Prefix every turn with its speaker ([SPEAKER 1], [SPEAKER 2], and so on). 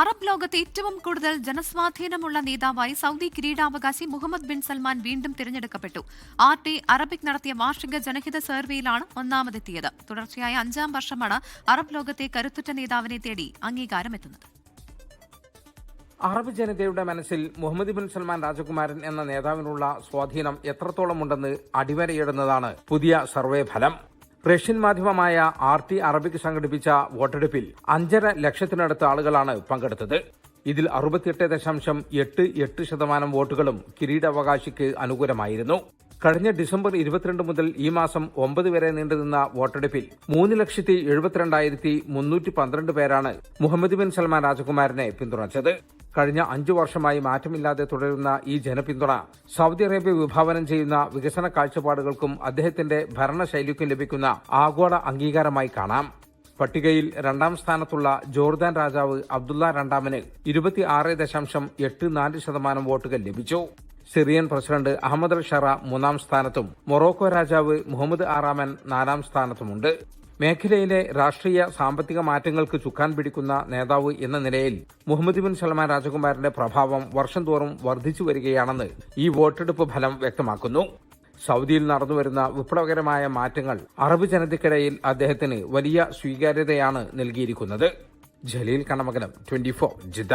[SPEAKER 1] Arab ലോകത്ത് ഏറ്റവും കൂടുതൽ ജനസ്വാധീനമുള്ള നേതാവായി സൗദി കിരീടാവകാശി മുഹമ്മദ് ബിൻ സൽമാൻ വീണ്ടും തിരഞ്ഞെടുക്കപ്പെട്ടു. ആർ ടി അറബിക് നടത്തിയ വാർഷിക ജനഹിത സർവേയിലാണ് ഒന്നാമതെത്തിയത്. തുടർച്ചയായ അഞ്ചാം വർഷമാണ് അറബ് ലോകത്തെ കരുത്തുറ്റ നേതാവിനെ തേടി അംഗീകാരമെത്തുന്നത്.
[SPEAKER 2] അറബ് ജനതയുടെ മനസ്സിൽ മുഹമ്മദ് ബിൻ സൽമാൻ രാജകുമാരൻ എന്ന നേതാവിനുള്ള സ്വാധീനം എത്രത്തോളമുണ്ടെന്ന് അടിവരയിടുന്നതാണ് പുതിയ സർവേ ഫലം. റഷ്യൻ മാധ്യമമായ ആർ ടി അറബിക് സംഘടിപ്പിച്ച വോട്ടെടുപ്പിൽ അഞ്ചര ലക്ഷത്തിനടുത്ത് ആളുകളാണ് പങ്കെടുത്തത്. ഇതിൽ അറുപത്തിയെട്ട് ദശാംശം എട്ട് എട്ട് ശതമാനം വോട്ടുകളും കിരീടാവകാശിക്ക് അനുകൂലമായിരുന്നു. കഴിഞ്ഞ ഡിസംബർ ഇരുപത്തിരണ്ട് മുതൽ ഈ മാസം ഒമ്പത് വരെ നീണ്ടുനിന്ന വോട്ടെടുപ്പിൽ മൂന്ന് ലക്ഷത്തി എഴുപത്തിരണ്ടായിരത്തി മുന്നൂറ്റി പന്ത്രണ്ട് പേരാണ് മുഹമ്മദ് ബിൻ സൽമാൻ രാജകുമാരനെ പിന്തുണച്ചത്. കഴിഞ്ഞ അഞ്ചു വർഷമായി മാറ്റമില്ലാതെ തുടരുന്ന ഈ ജനപിന്തുണ സൗദി അറേബ്യ വിഭാവനം ചെയ്യുന്ന വികസന കാഴ്ചപ്പാടുകൾക്കും അദ്ദേഹത്തിന്റെ ഭരണശൈലിക്കും ലഭിക്കുന്ന ആഗോള അംഗീകാരമായി കാണാം. പട്ടികയിൽ രണ്ടാം സ്ഥാനത്തുള്ള ജോർദാൻ രാജാവ് അബ്ദുള്ള രണ്ടാമന് ഇരുപത്തിയാറ് ദശാംശം എട്ട് നാല് ശതമാനം വോട്ടുകൾ ലഭിച്ചു. Syrian president Ahmed al Sharaa മൂന്നാം സ്ഥാനത്തും മൊറോക്കോ രാജാവ് മുഹമ്മദ് ആറാമൻ നാലാം സ്ഥാനത്തുമുണ്ട്. മേഖലയിലെ രാഷ്ട്രീയ സാമ്പത്തിക മാറ്റങ്ങൾക്ക് ചുക്കാൻ പിടിക്കുന്ന നേതാവ് എന്ന നിലയിൽ മുഹമ്മദ് ബിൻ സൽമാൻ രാജകുമാരന്റെ പ്രഭാവം വർഷം തോറും വർദ്ധിച്ചു വരികയാണെന്ന് ഈ വോട്ടെടുപ്പ് ഫലം വ്യക്തമാക്കുന്നു. സൗദിയിൽ നടന്നുവരുന്ന വിപ്ലവകരമായ മാറ്റങ്ങൾ അറബ് ജനതയ്ക്കിടയിൽ അദ്ദേഹത്തിന് വലിയ സ്വീകാര്യതയാണ് നൽകിയിരിക്കുന്നത്. Jaleel Kanamakalam twenty four Jeddah.